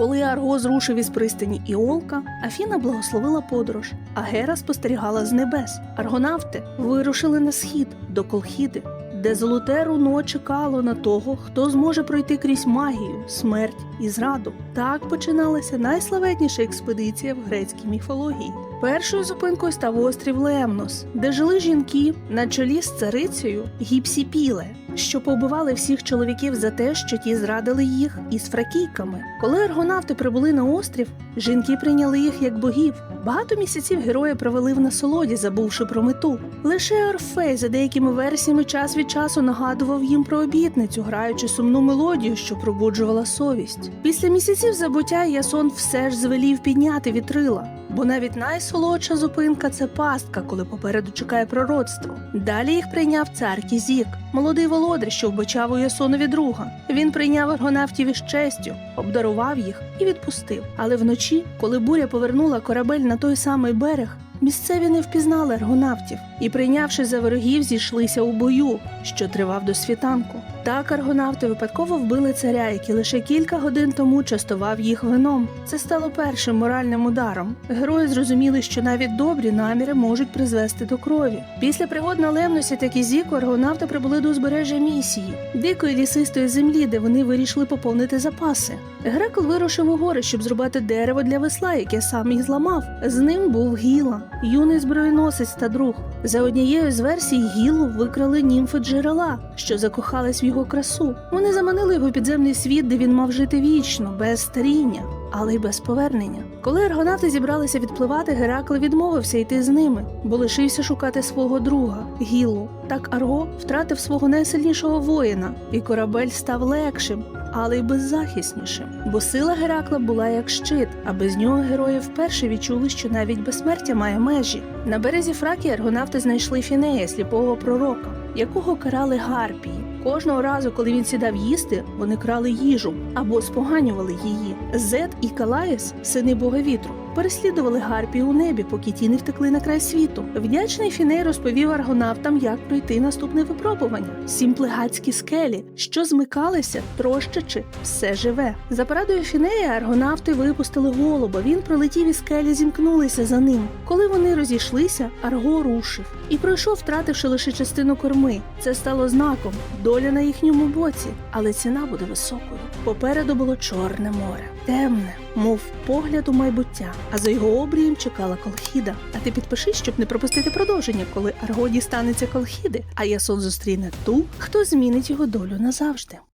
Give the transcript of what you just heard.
Коли Арго зрушив із пристані Іолка, Афіна благословила подорож, а Гера спостерігала з небес. Аргонавти вирушили на схід до Колхіди, де золоте руно чекало на того, хто зможе пройти крізь магію, смерть і зраду. Так починалася найславетніша експедиція в грецькій міфології. Першою зупинкою став острів Лемнос, де жили жінки на чолі з царицею Гіпсіпіле, що побивали всіх чоловіків за те, що ті зрадили їх із фракійками. Коли аргонавти прибули на острів, жінки прийняли їх як богів. Багато місяців герої провели в насолоді, забувши про мету. Лише Орфей за деякими версіями час від часу нагадував їм про обітницю, граючи сумну мелодію, що пробуджувала совість. Після місяців забуття Ясон все ж звелів підняти вітрила, бо навіть найсолодша зупинка це пастка, коли попереду чекає пророцтво. Далі їх прийняв цар Кізік, молодий володар, що вбачав у Ясонові друга. Він прийняв аргонавтів із честю, обдарував їх і відпустив. Але вночі, коли буря повернула корабель на той самий берег, місцеві не впізнали аргонавтів і, прийнявши за ворогів, зійшлися у бою, що тривав до світанку. Так аргонавти випадково вбили царя, який лише кілька годин тому частував їх вином. Це стало першим моральним ударом. Герої зрозуміли, що навіть добрі наміри можуть призвести до крові. Після пригод на Лемносі та Кізіку аргонавти прибули до узбережжя місії, дикої лісистої землі, де вони вирішили поповнити запаси. Грекл вирушив у гори, щоб зрубати дерево для весла, яке сам їх зламав. З ним був Гіла, юний зброєносець та друг. За однією з версій Гілу викрали німфи джерела, що закохались в його красу. Вони заманили його в підземний світ, де він мав жити вічно, без старіння. Але й без повернення. Коли аргонавти зібралися відпливати, Геракл відмовився йти з ними, бо лишився шукати свого друга Гілу. Так Арго втратив свого найсильнішого воїна, і корабель став легшим, але й беззахиснішим. Бо сила Геракла була як щит, а без нього герої вперше відчули, що навіть безсмертя має межі. На березі Фракі аргонавти знайшли Фінея, сліпого пророка, якого карали гарпії. Кожного разу, коли він сідав їсти, вони крали їжу або споганювали її. Зет і Калаєс, сини бога вітру, переслідували гарпії у небі, поки ті не втекли на край світу. Вдячний Фіней розповів аргонавтам, як пройти наступне випробування: сім плегацькі скелі, що змикалися, трощачи все живе. За порадою Фінея аргонавти випустили голуба. Він пролетів і скелі зімкнулися за ним. Коли вони розійшлися, Арго рушив і пройшов, втративши лише частину корми. Це стало знаком. Доля на їхньому боці, але ціна буде високою. Попереду було чорне море, темне, мов погляд у майбуття. А за його обрієм чекала Колхіда. А ти підпишись, щоб не пропустити продовження, коли Арго дістанеться Колхіди, а Ясон зустріне ту, хто змінить його долю назавжди.